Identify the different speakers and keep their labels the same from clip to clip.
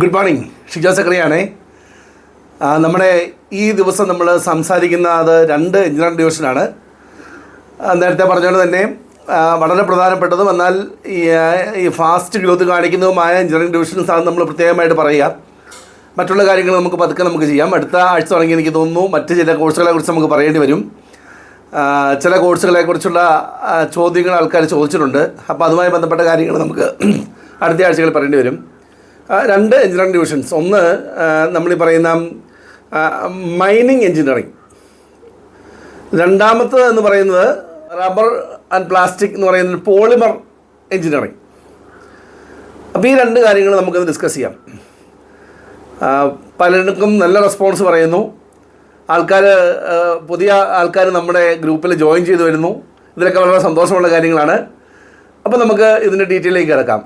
Speaker 1: Good morning. Shijo സക്രിയാണേ. നമ്മുടെ ഈ ദിവസം നമ്മൾ സംസാരിക്കുന്ന അത് രണ്ട് എഞ്ചിനീയറിംഗ് ഡിവിഷനാണ്. നേരത്തെ പറഞ്ഞതുകൊണ്ട് തന്നെ വളരെ പ്രധാനപ്പെട്ടതും എന്നാൽ ഈ ഫാസ്റ്റ് ഗ്രോത്ത് കാണിക്കുന്നതുമായ എഞ്ചിനീയറിംഗ് ഡിവിഷൻസ് ആണ് നമ്മൾ പ്രത്യേകമായിട്ട് പറയുക. മറ്റുള്ള കാര്യങ്ങൾ നമുക്ക് പതുക്കെ നമുക്ക് ചെയ്യാം. അടുത്ത ആഴ്ച തുടങ്ങി എനിക്ക് തോന്നുന്നു മറ്റ് ചില കോഴ്സുകളെ കുറിച്ച് നമുക്ക് പറയേണ്ടി വരും. ചില കോഴ്സുകളെ കുറിച്ചുള്ള ചോദ്യങ്ങൾ ആൾക്കാർ ചോദിച്ചിട്ടുണ്ട്. അപ്പോൾ അതുമായി ബന്ധപ്പെട്ട കാര്യങ്ങൾ നമുക്ക് അടുത്ത ആഴ്ചകളിൽ പറയേണ്ടി വരും. രണ്ട് എഞ്ചിനീയറിംഗ് ഡിവിഷൻസ്. ഒന്ന് നമ്മൾ ഈ പറയുന്ന മൈനിങ് എഞ്ചിനീയറിംഗ്. രണ്ടാമത്തത് എന്ന് പറയുന്നത് റബ്ബർ ആൻഡ് പ്ലാസ്റ്റിക് എന്ന് പറയുന്ന പോളിമർ എഞ്ചിനീയറിംഗ്. അപ്പോൾ ഈ രണ്ട് കാര്യങ്ങൾ നമുക്കത് ഡിസ്കസ് ചെയ്യാം. പലർക്കും നല്ല റെസ്പോൺസ് പറയുന്നു. ആൾക്കാർ പുതിയ ആൾക്കാർ നമ്മുടെ ഗ്രൂപ്പിൽ ജോയിൻ ചെയ്തു വരുന്നു. ഇതിലൊക്കെ വളരെ സന്തോഷമുള്ള കാര്യങ്ങളാണ്. അപ്പോൾ നമുക്ക് ഇതിന്റെ ഡീറ്റെയിലേക്ക് കിടക്കാം.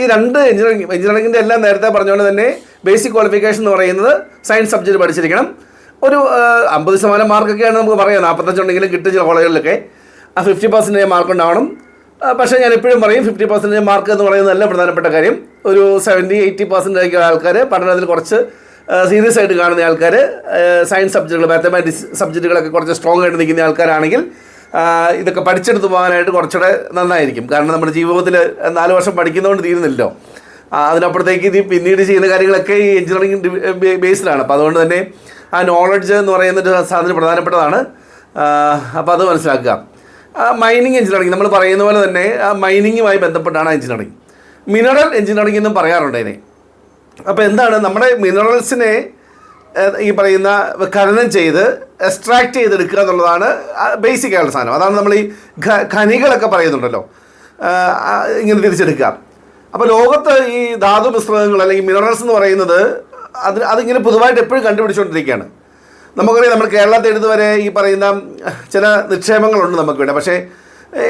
Speaker 1: ഈ രണ്ട് എഞ്ചിനീയറിംഗ് എഞ്ചിനീയറിംഗിന്റെ എല്ലാം നേരത്തെ പറഞ്ഞുകൊണ്ട് തന്നെ ബേസിക് ക്വാളിഫിക്കേഷൻ എന്ന് പറയുന്നത് സയൻസ് സബ്ജക്റ്റ് പഠിച്ചിരിക്കണം. ഒരു അമ്പത് ശതമാനം മാർക്കൊക്കെയാണ് നമുക്ക് പറയാം. നാൽപ്പത്തഞ്ചുണ്ടെങ്കിലും കിട്ടും ചില കോളേജുകളിലൊക്കെ. ആ ഫിഫ്റ്റി പെർസെന്റേജ് മാർക്ക് ഉണ്ടാവണം. പക്ഷേ ഞാൻ എപ്പോഴും പറയും ഫിഫ്റ്റി പെർസെന്റേജ് മാർക്ക് എന്ന് പറയുന്നത് നല്ല പ്രധാനപ്പെട്ട കാര്യം. ഒരു സെവന്റി എയ്റ്റി പെർസെന്റേജ് ആൾക്കാർ പഠനത്തിൽ കുറച്ച് സീരിയസ് ആയിട്ട് കാണുന്ന ആൾക്കാർ സയൻസ് സബ്ജക്റ്റുകൾ മാത്തമാറ്റിക്സ് സബ്ജക്റ്റുകളൊക്കെ കുറച്ച് സ്ട്രോങ് ആയിട്ട് നിൽക്കുന്ന ആൾക്കാരാണെങ്കിൽ ഇതൊക്കെ പഠിച്ചെടുത്ത് പോകാനായിട്ട് കുറച്ചുകൂടെ നന്നായിരിക്കും. കാരണം നമ്മുടെ ജീവിതത്തിൽ നാല് വർഷം പഠിക്കുന്നതുകൊണ്ട് തീരുന്നില്ലല്ലോ. അതിനപ്പുറത്തേക്ക് ഇത് പിന്നീട് ചെയ്യുന്ന കാര്യങ്ങളൊക്കെ ഈ എഞ്ചിനീയറിംഗ് ബേസിലാണ് അപ്പോൾ അതുകൊണ്ട് തന്നെ ആ നോളജ് എന്ന് പറയുന്ന ഒരു സാധനം പ്രധാനപ്പെട്ടതാണ്. അപ്പോൾ അത് മനസ്സിലാക്കുക. മൈനിങ് എഞ്ചിനീയറിംഗ് നമ്മൾ പറയുന്ന പോലെ തന്നെ ആ മൈനിങ്ങുമായി ബന്ധപ്പെട്ടാണ് എഞ്ചിനീയറിംഗ് മിനറൽ എഞ്ചിനീയറിംഗ് എന്നും പറയാറുണ്ട് അതിനെ. അപ്പോൾ എന്താണ്? നമ്മുടെ മിനറൽസിനെ ഈ പറയുന്ന ഖനനം ചെയ്ത് എക്സ്ട്രാക്ട് ചെയ്തെടുക്കുക എന്നുള്ളതാണ് ബേസിക് ആയിട്ടുള്ള സാധനം. അതാണ് നമ്മൾ ഈ ഖനികളൊക്കെ പറയുന്നുണ്ടല്ലോ. ഇങ്ങനെ തിരിച്ചെടുക്കുക. അപ്പോൾ ലോകത്ത് ഈ ധാതു മിശ്രിതങ്ങൾ അല്ലെങ്കിൽ മിനറൽസ് എന്ന് പറയുന്നത് അത് അതിങ്ങനെ പൊതുവായിട്ട് എപ്പോഴും കണ്ടുപിടിച്ചുകൊണ്ടിരിക്കുകയാണ്. നമുക്കറിയാം നമ്മൾ കേരളത്തിൽ ഇതുവരെ ഈ പറയുന്ന ചില നിക്ഷേപങ്ങളുണ്ട് നമുക്കിവിടെ പക്ഷേ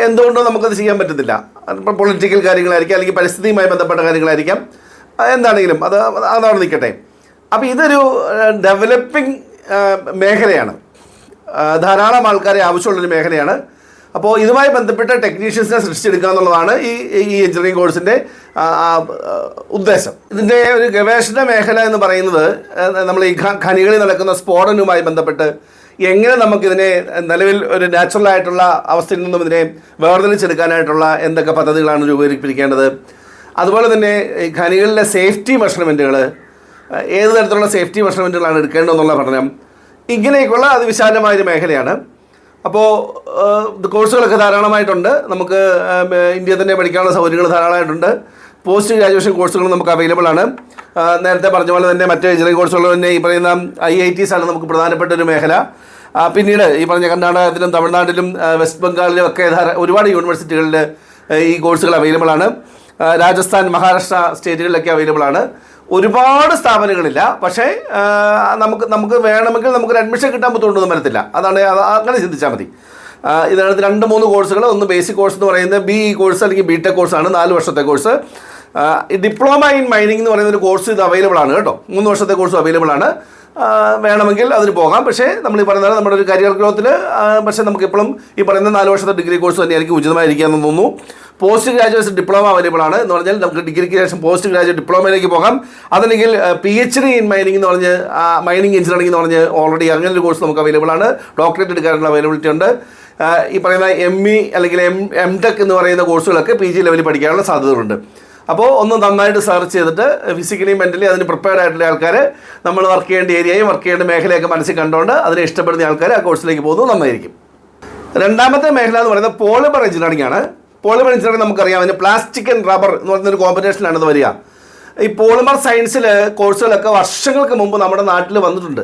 Speaker 1: എന്തുകൊണ്ടോ നമുക്കത് ചെയ്യാൻ പറ്റത്തില്ല. അതിപ്പോൾ പൊളിറ്റിക്കൽ കാര്യങ്ങളായിരിക്കാം അല്ലെങ്കിൽ പരിസ്ഥിതിയുമായി ബന്ധപ്പെട്ട കാര്യങ്ങളായിരിക്കാം. എന്താണെങ്കിലും അത് അതാണ് നിൽക്കട്ടെ. അപ്പോൾ ഇതൊരു ഡെവലപ്പിംഗ് മേഖലയാണ്. ധാരാളം ആൾക്കാരെ ആവശ്യമുള്ളൊരു മേഖലയാണ്. അപ്പോൾ ഇതുമായി ബന്ധപ്പെട്ട ടെക്നീഷ്യൻസിനെ സൃഷ്ടിച്ചെടുക്കുക എന്നുള്ളതാണ് ഈ ഈ എഞ്ചിനീയറിംഗ് കോഴ്സിന്റെ ഉദ്ദേശം. ഇതിന്റെ ഒരു ഗവേഷണ മേഖല എന്ന് പറയുന്നത് നമ്മൾ ഈ ഖനികളിൽ നടക്കുന്ന സ്ഫോടനവുമായി ബന്ധപ്പെട്ട് എങ്ങനെ നമുക്കിതിനെ നിലവിൽ ഒരു നാച്ചുറൽ ആയിട്ടുള്ള അവസ്ഥയിൽ നിന്നും ഇതിനെ വേർതിരിച്ചെടുക്കാനായിട്ടുള്ള എന്തൊക്കെ പദ്ധതികളാണ് രൂപീകരിപ്പിക്കേണ്ടത്? അതുപോലെ തന്നെ ഖനികളിലെ സേഫ്റ്റി മെഷർമെന്റുകൾ ഏത് തരത്തിലുള്ള സേഫ്റ്റി മെഷർമെന്റുകളാണ് എടുക്കേണ്ടതെന്നുള്ള പഠനം ഇങ്ങനെയൊക്കെയുള്ള അതിവിശാലമായൊരു മേഖലയാണ്. അപ്പോൾ കോഴ്സുകളൊക്കെ ധാരാളമായിട്ടുണ്ട്. നമുക്ക് ഇന്ത്യയിൽ തന്നെ പഠിക്കാനുള്ള സൗകര്യങ്ങൾ ധാരാളമായിട്ടുണ്ട്. പോസ്റ്റ് ഗ്രാജുവേഷൻ കോഴ്സുകൾ നമുക്ക് അവൈലബിൾ ആണ്. നേരത്തെ പറഞ്ഞ പോലെ തന്നെ മറ്റ് എഞ്ചിനീയറിംഗ് കോഴ്സുകൾ തന്നെ ഈ പറയുന്ന ഐ ഐ ടീസ് ആണ് നമുക്ക് പ്രധാനപ്പെട്ട ഒരു മേഖല. പിന്നീട് ഈ പറഞ്ഞ കർണാടകത്തിലും തമിഴ്നാട്ടിലും വെസ്റ്റ് ബംഗാളിലും ഒക്കെ ഒരുപാട് യൂണിവേഴ്സിറ്റികളിൽ ഈ കോഴ്സുകൾ അവൈലബിൾ ആണ്. രാജസ്ഥാൻ മഹാരാഷ്ട്ര സ്റ്റേറ്റുകളിലൊക്കെ അവൈലബിൾ ആണ്. ഒരുപാട് സ്ഥാപനങ്ങളില്ല. പക്ഷേ നമുക്ക് നമുക്ക് വേണമെങ്കിൽ നമുക്കൊരു അഡ്മിഷൻ കിട്ടാൻ ബുദ്ധിമുട്ടൊന്നും വരത്തില്ല. അതാണ് അത് അങ്ങനെ ചിന്തിച്ചാൽ മതി. ഇതാണ് രണ്ട് മൂന്ന് കോഴ്സുകൾ ഒന്ന് ബേസിക് കോഴ്സ് എന്ന് പറയുന്നത് ബി ഇ കോഴ്സ് അല്ലെങ്കിൽ ബി ടെക് കോഴ്സാണ് നാല് വർഷത്തെ കോഴ്സ് ഡിപ്ലോമ ഇൻ മൈനിങ് എന്ന് പറയുന്ന ഒരു കോഴ്സ് ഇത് അവൈലബിൾ ആണ് കേട്ടോ. മൂന്ന് വർഷത്തെ കോഴ്സ് അവൈലബിൾ ആണ്. വേണമെങ്കിൽ അതിന് പോകാം. പക്ഷേ നമ്മൾ ഈ പറയുന്നത് നമ്മുടെ ഒരു കരിയർ ഗ്രോത്തിൽ പക്ഷേ നമുക്ക് എപ്പോഴും ഈ പറയുന്ന നാല് വർഷത്തെ ഡിഗ്രി കോഴ്സ് തന്നെയായിരിക്കും ഉചിതമായിരിക്കുക എന്ന് തോന്നുന്നു. പോസ്റ്റ് ഗ്രാജുവേഷൻ ഡിപ്ലോമ അവൈലബിൾ ആണ് എന്ന് പറഞ്ഞാൽ നമുക്ക് ഡിഗ്രിക്ക് ശേഷം പോസ്റ്റ് ഗ്രാജുവേറ്റ് ഡിപ്ലോമയിലേക്ക് പോകാം. അതല്ലെങ്കിൽ P H D in mining എന്ന് പറഞ്ഞ് മൈനിങ് എഞ്ചിനീയറിംഗ് എന്ന് പറഞ്ഞ് ഓൾറെഡി അങ്ങനെ ഒരു കോഴ്സ് നമുക്ക് അവൈലബിൾ ആണ്. ഡോക്ടറേറ്റ് എടുക്കാനുള്ള അവൈലബിലിറ്റി ഉണ്ട്. ഈ പറയുന്ന എം ഇ അല്ലെങ്കിൽ എം എം ടെക് എന്ന് പറയുന്ന കോഴ്സുകളൊക്കെ പി ജി ലെവലിൽ പഠിക്കാനുള്ള സാധ്യതകളുണ്ട്. അപ്പോൾ ഒന്ന് നന്നായിട്ട് സെർച്ച് ചെയ്തിട്ട് ഫിസിക്കലി മെന്റലി അതിന് പ്രിപ്പയർഡ് ആയിട്ടുള്ള ആൾക്കാർ നമ്മൾ വർക്ക് ചെയ്യേണ്ട ഏരിയയും വർക്ക് ചെയ്യേണ്ട മേഖലയൊക്കെ മനസ്സിൽ കണ്ടുകൊണ്ട് അതിനെ ഇഷ്ടപ്പെടുന്ന ആൾക്കാർ ആ കോഴ്സിലേക്ക് പോകുന്നത് നന്നായിരിക്കും. രണ്ടാമത്തെ മേഖല എന്ന് പറയുന്നത് പോളിമർ എഞ്ചിനീയറിംഗ് ആണ്. പോളിമർ എഞ്ചിനീയറിംഗ് നമുക്കറിയാം. അതിന് പ്ലാസ്റ്റിക് ആൻഡ് റബ്ബർ എന്ന് പറയുന്ന ഒരു വരിക. ഈ പോളിമർ സയൻസിൽ കോഴ്സുകളൊക്കെ വർഷങ്ങൾക്ക് മുമ്പ് നമ്മുടെ നാട്ടിൽ വന്നിട്ടുണ്ട്.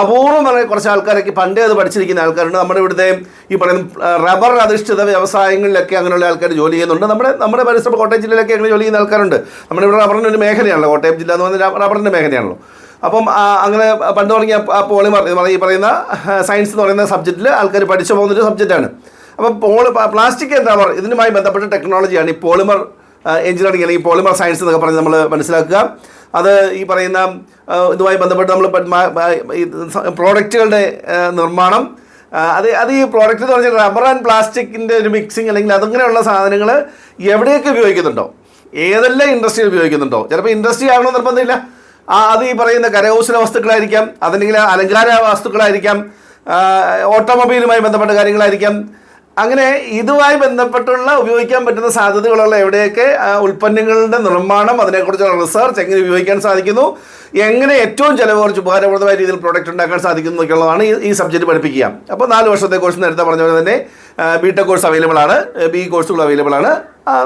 Speaker 1: അപൂർവം പറഞ്ഞ കുറച്ച് ആൾക്കാരൊക്കെ പണ്ടേ അത് പഠിച്ചിരിക്കുന്ന ആൾക്കാരുണ്ട്. നമ്മുടെ ഇവിടുത്തെ ഈ പറയുന്ന റബ്ബർ അധിഷ്ഠിത വ്യവസായങ്ങളിലൊക്കെ അങ്ങനെയുള്ള ആൾക്കാർ ജോലി ചെയ്യുന്നുണ്ട്. നമ്മുടെ നമ്മുടെ പരിസരം കോട്ടയം ജില്ലയിലൊക്കെ അങ്ങനെ ജോലി ചെയ്യുന്ന ആൾക്കാരുണ്ട്. നമ്മുടെ ഇവിടെ റബ്ബറിന്റെ ഒരു മേഖലയാണല്ലോ. കോട്ടയം ജില്ല എന്ന് പറഞ്ഞാൽ റബ്ബറിന്റെ മേഖലയാണല്ലോ. അപ്പം അങ്ങനെ പണ്ട് തുടങ്ങിയ പോളിമർ ഈ പറയുന്ന സയൻസ് എന്ന് പറയുന്ന സബ്ജക്റ്റിൽ ആൾക്കാർ പഠിച്ചു പോകുന്നൊരു സബ്ജക്റ്റാണ് അപ്പം പോളി പ്ലാസ്റ്റിക് എന്താ പറയുക ഇതിനുമായി ബന്ധപ്പെട്ട ടെക്നോളജിയാണ് ഈ പോളിമർ എഞ്ചിനീയറിംഗ് അല്ലെങ്കിൽ പോളിമർ സയൻസ് എന്നൊക്കെ പറഞ്ഞ് നമ്മൾ മനസ്സിലാക്കുക. അത് ഈ പറയുന്ന ഇതുമായി ബന്ധപ്പെട്ട് നമ്മൾ പ്രോഡക്റ്റുകളുടെ നിർമ്മാണം. അത് അത് ഈ പ്രോഡക്റ്റ് എന്ന് പറഞ്ഞാൽ റബ്ബർ ആൻഡ് പ്ലാസ്റ്റിക്കിന്റെ ഒരു മിക്സിങ് അല്ലെങ്കിൽ അതങ്ങനെയുള്ള സാധനങ്ങൾ എവിടെയൊക്കെ ഉപയോഗിക്കുന്നുണ്ടോ? ഏതെല്ലാം ഇൻഡസ്ട്രിയിൽ ഉപയോഗിക്കുന്നുണ്ടോ? ചിലപ്പോൾ ഇൻഡസ്ട്രി ആകണമെന്ന് നിർബന്ധമില്ല. അത് ഈ പറയുന്ന കരകൗശല വസ്തുക്കളായിരിക്കാം അതല്ലെങ്കിൽ അലങ്കാര വസ്തുക്കളായിരിക്കാം ഓട്ടോമൊബൈലുമായി ബന്ധപ്പെട്ട കാര്യങ്ങളായിരിക്കാം അങ്ങനെ ഇതുമായി ബന്ധപ്പെട്ടുള്ള ഉപയോഗിക്കാൻ പറ്റുന്ന സാധ്യതകളുള്ള എവിടെയൊക്കെ ഉൽപ്പന്നങ്ങളുടെ നിർമ്മാണം അതിനെക്കുറിച്ചുള്ള റിസർച്ച് എങ്ങനെ ഉപയോഗിക്കാൻ സാധിക്കുന്നു എങ്ങനെ ഏറ്റവും ചിലവ് കുറച്ച് ഉപകാരപ്രദമായ രീതിയിൽ പ്രോഡക്റ്റ് ഉണ്ടാക്കാൻ സാധിക്കുന്നു എന്നൊക്കെയുള്ളതാണ് ഈ സബ്ജക്റ്റ് പഠിപ്പിക്കുക. അപ്പോൾ നാല് വർഷത്തെ കോഴ്സ് നേരത്തെ പറഞ്ഞ പോലെ തന്നെ ബി ടെക് കോഴ്സ് അവൈലബിൾ ആണ് ബി കോഴ്സുകൾ അവൈലബിൾ ആണ്.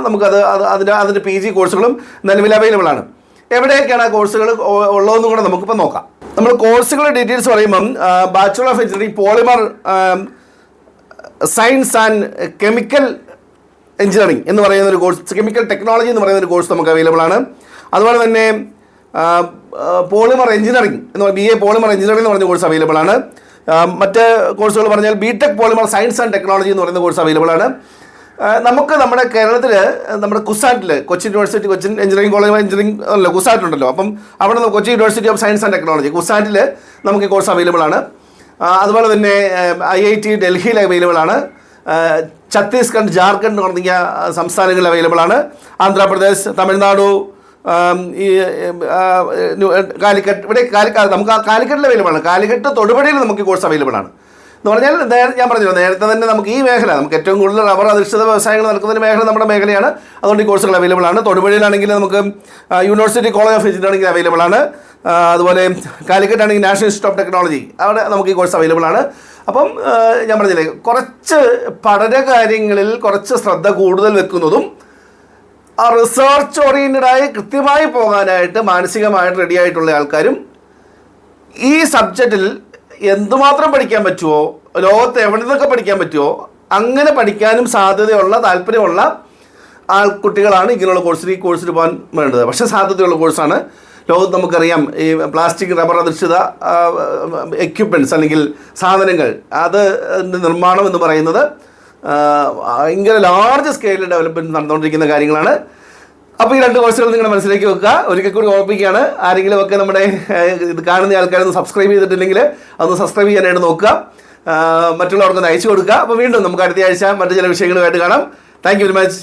Speaker 1: നമുക്കത് അത് അതിന്റെ അതിന്റെ പി ജി കോഴ്സുകളും നിലവിൽ അവൈലബിൾ ആണ്. എവിടെയൊക്കെയാണ് ആ കോഴ്സുകൾ ഉള്ളതെന്നും കൂടെ നമുക്കിപ്പോൾ നോക്കാം. നമ്മൾ കോഴ്സുകളുടെ ഡീറ്റെയിൽസ് പറയുമ്പം bachelor of engineering polymer science and chemical engineering എന്ന് പറയുന്ന ഒരു കോഴ്സ് കെമിക്കൽ ടെക്നോളജി എന്ന് പറയുന്ന ഒരു കോഴ്സ് നമുക്ക് അവൈലബിൾ ആണ്. അതുപോലെ തന്നെ പോളിമർ എഞ്ചിനീയറിംഗ് എന്ന് ബി എ പോളിമർ എഞ്ചിനീയറിംഗ് എന്ന് പറയുന്ന കോഴ്സ് അവൈലബിൾ ആണ്. മറ്റ് കോഴ്സുകൾ പറഞ്ഞാൽ B tech polymer science and technology എന്ന് പറയുന്ന കോഴ്സ് അവൈലബിൾ ആണ്. നമുക്ക് നമ്മുടെ കേരളത്തിൽ നമ്മുടെ കുസാറ്റിൽ Kochi university Cochin engineering college engineering അല്ല കുസാറ്റ് ഉണ്ടല്ലോ. അപ്പം അവിടെ Kochi university of science and technology കുസാറ്റിൽ നമുക്ക് ഈ കോഴ്സ് അവൈലബിൾ ആണ്. അതുപോലെ തന്നെ ഐ ഐ ടി ഡൽഹിയിൽ അവൈലബിൾ ആണ്. ഛത്തീസ്ഗഡ് ജാർഖണ്ഡ് തുടങ്ങിയ സംസ്ഥാനങ്ങളിൽ അവൈലബിൾ ആണ്. ആന്ധ്രാപ്രദേശ് തമിഴ്നാടു ഈ കാലിക്കറ്റ് ഇവിടെ കാലിക്കറ്റ് നമുക്ക് ആ കാലിക്കറ്റിൽ അവൈലബിൾ ആണ്. കാലിക്കറ്റ് തൊടുപുഴയിൽ നമുക്ക് കോഴ്സ് അവൈലബിൾ ആണ്. എന്ന് പറഞ്ഞാൽ ഞാൻ പറഞ്ഞല്ലോ നേരത്തെ തന്നെ നമുക്ക് ഈ മേഖല നമുക്ക് ഏറ്റവും കൂടുതൽ റബ്ബർ അധിഷ്ഠിത വ്യവസായങ്ങൾ നടക്കുന്ന മേഖല നമ്മുടെ മേഖലയാണ്. അതുകൊണ്ട് ഈ കോഴ്സുകൾ അവൈലബിൾ ആണ്. തൊടുപുഴയിലാണെങ്കിൽ നമുക്ക് university college of engineering available ആണ്. അതുപോലെ കാലിക്കറ്റ് ആണെങ്കിൽ നാഷണൽ ഇൻസ്റ്റിറ്റ്യൂട്ട് ഓഫ് ടെക്നോളജി. അവിടെ നമുക്ക് ഈ കോഴ്സ് അവൈലബിൾ ആണ്. അപ്പം ഞാൻ പറഞ്ഞില്ലേ കുറച്ച് പഠന കാര്യങ്ങളിൽ കുറച്ച് ശ്രദ്ധ കൂടുതൽ വെക്കുന്നതും ആ റിസർച്ച് ഓറിയന്റഡായി കൃത്യമായി പോകാനായിട്ട് മാനസികമായിട്ട് റെഡി ആയിട്ടുള്ള ആൾക്കാരും ഈ സബ്ജക്റ്റിൽ എന്തുമാത്രം പഠിക്കാൻ പറ്റുമോ ലോകത്ത് എവിടെ നിന്നൊക്കെ പഠിക്കാൻ പറ്റുമോ അങ്ങനെ പഠിക്കാനും സാധ്യതയുള്ള താല്പര്യമുള്ള ആൾക്കുട്ടികളാണ് ഇങ്ങനെയുള്ള കോഴ്സിൽ ഈ കോഴ്സിൽ പോകാൻ വേണ്ടത്. പക്ഷേ സാധ്യതയുള്ള കോഴ്സാണ് ലോകത്ത് നമുക്കറിയാം ഈ പ്ലാസ്റ്റിക് റബ്ബർ അധിഷ്ഠിത എക്യുപ്മെന്റ്സ് അല്ലെങ്കിൽ സാധനങ്ങൾ. അത് നിർമ്മാണം എന്ന് പറയുന്നത് ഭയങ്കര ലാർജ് സ്കെയിലിൽ ഡെവലപ്മെന്റ് നടന്നുകൊണ്ടിരിക്കുന്ന കാര്യങ്ങളാണ്. അപ്പോൾ ഈ രണ്ട് കോഴ്സുകൾ നിങ്ങളുടെ മനസ്സിലേക്ക് വെക്കുക. ഒരിക്കൽ കൂടി ഓർപ്പിക്കുകയാണ് ആരെങ്കിലും ഒക്കെ നമ്മുടെ ഇത് കാണുന്ന ആൾക്കാരൊന്ന് സബ്സ്ക്രൈബ് ചെയ്തിട്ടില്ലെങ്കിൽ അതൊന്ന് സബ്സ്ക്രൈബ് ചെയ്യാനായിട്ട് നോക്കുക. മറ്റുള്ളവർക്കൊന്ന് അയച്ചു കൊടുക്കുക. അപ്പോൾ വീണ്ടും നമുക്ക് അടുത്ത ആഴ്ച മറ്റു ചില വിഷയങ്ങളുമായിട്ട് കാണാം. Thank you very much